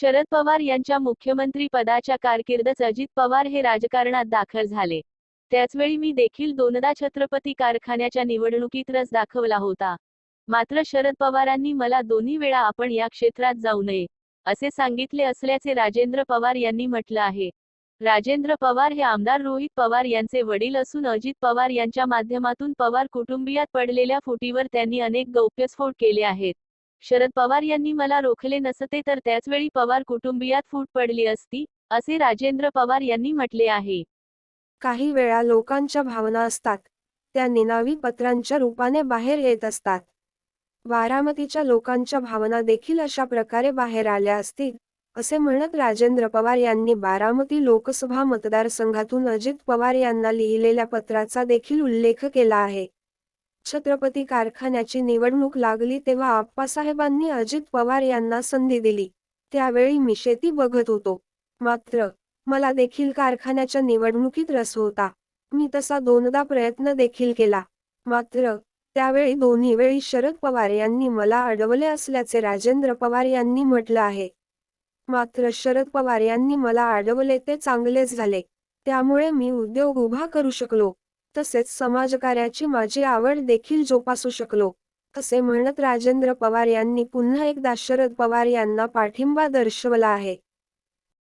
शरद पवार यांच्या मुख्यमंत्री पदाच्या कारकिर्दीत अजित पवार हे राजकारणात दाखल झाले. त्याचवेळी मी देखील दोनदा छत्रपती कारखान्याच्या निवडणुकीत रस दाखवला होता. मात्र शरद पवारांनी मला दोन्ही वेळा आपण या क्षेत्रात जाऊ नये असे सांगितले असल्याचे राजेंद्र पवार यांनी म्हटलं आहे. राजेंद्र पवार हे आमदार रोहित पवार यांचे वडील असून अजित पवार यांच्या माध्यमातून पवार कुटुंबियात पडलेल्या फुटीवर त्यांनी अनेक गौप्यस्फोट केले आहेत. शरद पवार यांनी मला रोखले नसते तर त्याचवेळी पवार कुटुंबियात फूट पडली असती असे राजेंद्र पवार यांनी म्हटले आहे. काही वेळा लोकांच्या भावना असतात त्या निनावी पत्रांच्या रूपाने बाहेर येत असतात. बारामतीच्या लोकांच्या भावना देखील अशा प्रकारे बाहेर आल्या असतील असे म्हणत राजेंद्र पवार यांनी बारामती लोकसभा मतदारसंघातून अजित पवार यांना लिहिलेल्या पत्राचा देखील उल्लेख केला आहे. छत्रपती कारखान्याची निवडणूक लागली तेव्हा आप्पासाहेबांनी अजित पवार यांना संधी दिली. त्यावेळी मी शेती बघत होतो. मात्र मला देखील कारखान्याच्या निवडणुकीत रस होता. मी तसा दोनदा प्रयत्न देखील केला. मात्र त्यावेळी दोन्ही वेळी शरद पवार यांनी मला अडवले असल्याचे राजेंद्र पवार यांनी म्हटलं आहे. मात्र शरद पवार यांनी मला अडवले ते चांगलेच झाले. त्यामुळे मी उद्योग उभा करू शकलो. तसेच समाजकार्याची माझी आवड देखील जोपासू शकलो. असे म्हणत राजेंद्र पवार यांनी पुन्हा एकदा शरद पवार यांना पाठिंबा दर्शवला आहे.